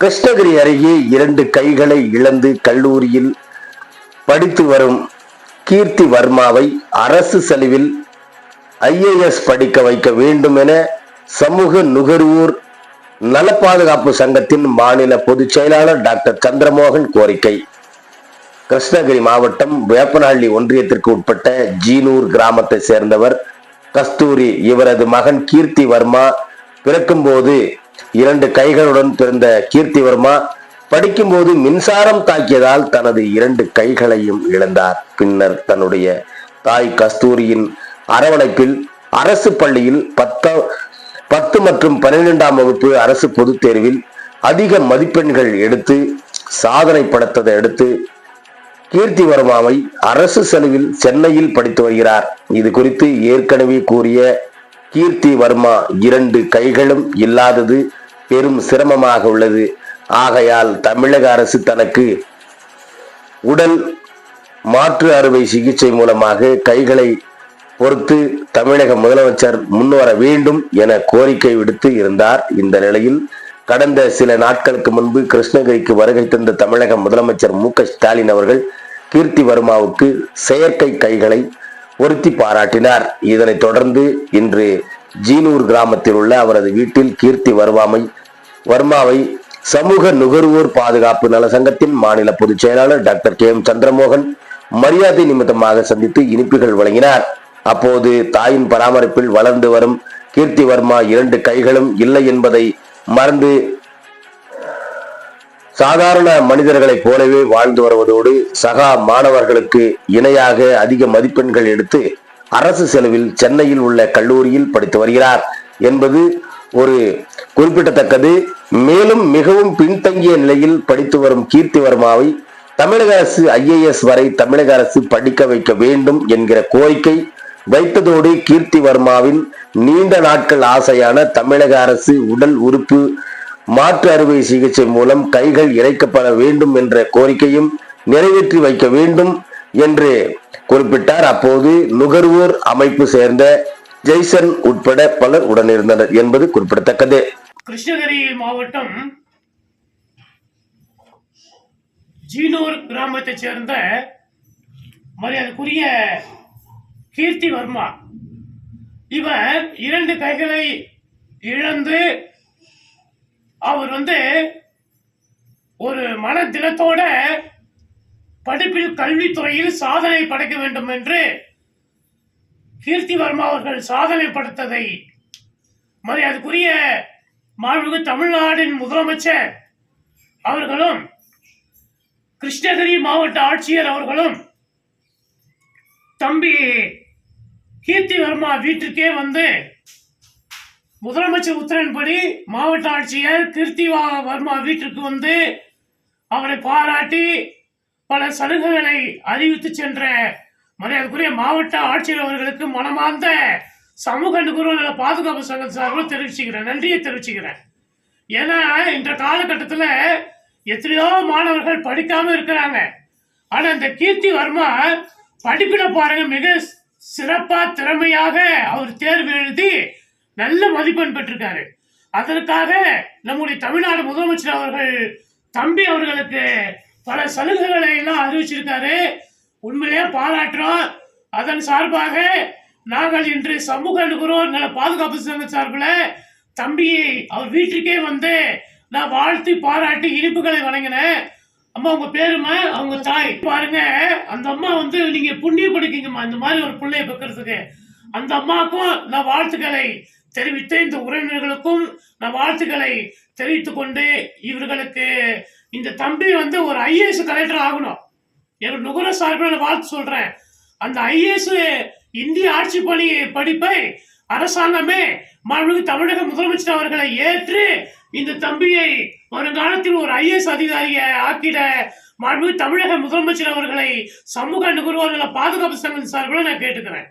கிருஷ்ணகிரி அருகே இரண்டு கைகளை இழந்து கல்லூரியில் படித்து வரும் கீர்த்தி வர்மாவை அரசு செலவில் ஐஏஎஸ் படிக்க வைக்க வேண்டும் என சமூக நுகர்வோர் நல பாதுகாப்பு சங்கத்தின் மாநில பொதுச் செயலாளர் டாக்டர் சந்திரமோகன் கோரிக்கை. கிருஷ்ணகிரி மாவட்டம் வேப்பனஹள்ளி ஒன்றியத்திற்கு உட்பட்ட ஜீனூர் கிராமத்தை சேர்ந்தவர் கஸ்தூரி இவரது மகன் கீர்த்தி வர்மா பிறக்கும்போது இரண்டு கைகளுடன் பிறந்த கீர்த்தி வர்மா படிக்கும்போது மின்சாரம் தாக்கியதால் தனது இரண்டு கைகளையும் இழந்தார். பின்னர் தன்னுடைய தாய் கஸ்தூரியின் அரவணைப்பில் அரசு பள்ளியில் பத்த பத்து மற்றும் பன்னிரெண்டாம் வகுப்பு அரசு பொதுத் தேர்வில் அதிக மதிப்பெண்கள் எடுத்து சாதனை படைத்ததை அடுத்து கீர்த்தி வர்மாவை அரசு செலவில் சென்னையில் படித்து வருகிறார். இது குறித்து ஏற்கனவே கூறிய கீர்த்தி வர்மா இரண்டு கைகளும் இல்லாதது பெரும் சிரமமாக உள்ளது. ஆகையால் தமிழக அரசு தனக்கு உடல் மாற்று அறுவை சிகிச்சை மூலமாக கைகளை பொறுத்து தமிழக முதலமைச்சர் முன்வர வேண்டும் என கோரிக்கை விடுத்து இருந்தார். இந்த நிலையில் கடந்த சில நாட்களுக்கு முன்பு கிருஷ்ணகிரிக்கு வருகை தந்த தமிழக முதலமைச்சர் மு ஸ்டாலின் அவர்கள் கீர்த்தி வர்மாவுக்கு செயற்கை கைகளை பொருத்தி பாராட்டினார். இதனைத் தொடர்ந்து இன்று ஜீனூர் கிராமத்தில் உள்ள அவரது வீட்டில் கீர்த்தி வர்மாவை வர்மாவை சமூக நுகர்வோர் பாதுகாப்பு நல சங்கத்தின் மாநில பொதுச் செயலாளர் டாக்டர் கே எம் சந்திரமோகன் மரியாதை நிமித்தமாக சந்தித்து இனிப்புகள் வழங்கினார். அப்போது தாயின் பராமரிப்பில் வளர்ந்து வரும் கீர்த்தி வர்மா இரண்டு கைகளும் இல்லை என்பதை மறந்து சாதாரண மனிதர்களைப் போலவே வாழ்ந்து வருவதோடு சகா மாணவர்களுக்கு இணையாக அதிக மதிப்பெண்கள் எடுத்து அரசு செலவில் சென்னையில் உள்ள கல்லூரியில் படித்து வருகிறார் என்பது ஒரு குறிப்பிடத்தக்கது. மேலும் மிகவும் பின்தங்கிய நிலையில் படித்து வரும் கீர்த்தி வர்மாவை தமிழக அரசு ஐஏஎஸ் வரை தமிழக அரசு படிக்க வைக்க வேண்டும் என்கிற கோரிக்கை வைத்ததோடு கீர்த்தி வர்மாவின் நீண்ட நாட்கள் ஆசையான தமிழக அரசு உடல் உறுப்பு மாற்று அறுவை சிகிச்சை மூலம் கைகள் இறைக்கப்பட வேண்டும் என்ற கோரிக்கையும் நிறைவேற்றி வைக்க வேண்டும் என்று குறிப்பிட்டார். அப்போது நுகர்வோர் அமைப்பு சேர்ந்த ஜெய்சன் உட்பட பலர் உடனிருந்தனர் என்பது குறிப்பிடத்தக்கது. கிருஷ்ணகிரி மாவட்டம் ஜீனூர் கிராமத்தை சேர்ந்த மரியாதைக்குரிய கீர்த்தி வர்மா. இவர் இரண்டு கைகளை இழந்து அவர் வந்து ஒரு மன தினத்தோட படிப்பில் கல்வித்துறையில் சாதனை படைக்க வேண்டும் என்று கீர்த்திவர்மா அவர்கள் சாதனை படைத்ததை மரியாதைக்குரிய மாண்புமிகு தமிழ்நாட்டின் முதலமைச்சர் அவர்களும் கிருஷ்ணகிரி மாவட்ட ஆட்சியர் அவர்களும் தம்பி கீர்த்திவர்மா வீட்டிற்கே வந்து முதலமைச்சர் உத்தரவின்படி மாவட்ட ஆட்சியர் கீர்த்திவா வர்மா வீட்டிற்கு வந்து அவரை பாராட்டி பல சலுகைகளை அறிவித்து சென்ற மரியாதைக்குரிய மாவட்ட ஆட்சியர் அவர்களுக்கு மனமார்ந்த சமூக நுகர்வோர் பாதுகாப்பு சங்கம் சார்பில் தெரிவிச்சுக்கிறேன். நன்றியை தெரிவிச்சுக்கிறேன். ஏன்னா இந்த காலகட்டத்தில் எத்தனையோ மாணவர்கள் படிக்காமல் இருக்கிறாங்க. ஆனால் இந்த கீர்த்தி வர்மா படிப்பில பாருங்க மிக சிறப்பா திறமையாக அவர் தேர்வு எழுதி நல்ல மதிப்பெண் பெற்றிருக்காரு. அதற்காக நம்முடைய தமிழ்நாடு முதலமைச்சர் அவர்கள் தம்பி அவர்களுக்கு பல சலுகைகளை எல்லாம் அறிவிச்சிருக்காரு. உண்மையிலேயே பாராட்டுறோம். அதன் சார்பாக நாங்கள் இன்று சமூக நுகர்வோர் நல பாதுகாப்பு சங்க சார்பில் தம்பியை அவர் வீட்டுக்கே வந்து நான் வாழ்த்தி பாராட்டி இனிப்புகளை வழங்கினேன். அம்மா உங்க பேருமா அவங்க தாய். பாருங்க அந்த அம்மா வந்து நீங்க புண்ணியம் படிக்கீங்கம்மா இந்த மாதிரி ஒரு பிள்ளைய பெக்கிறதுக்கு. அந்த அம்மாவுக்கும் நான் வாழ்த்துக்களை தெரிவித்து இந்த உறவினர்களுக்கும் நான் வாழ்த்துக்களை தெரிவித்து கொண்டு இவர்களுக்கு இந்த தம்பி வந்து ஒரு ஐஏஎஸ் கலெக்டர் ஆகணும். என் நுகர்வோர் சார்பில் வாழ்த்து சொல்றேன். அந்த ஐஏஎஸ் இந்திய ஆட்சி பணி படிப்பை அரசாங்கமே மாண்புமிகு தமிழக முதலமைச்சர் அவர்களை ஏற்று இந்த தம்பியை வருங்காலத்தில் ஒரு ஐஏஎஸ் அதிகாரியை ஆக்கிட மாண்புமிகு தமிழக முதலமைச்சர் அவர்களை சமூக நுகர்வோர்களை பாதுகாப்பு சங்கம் சார்பில் நான் கேட்டுக்கிறேன்.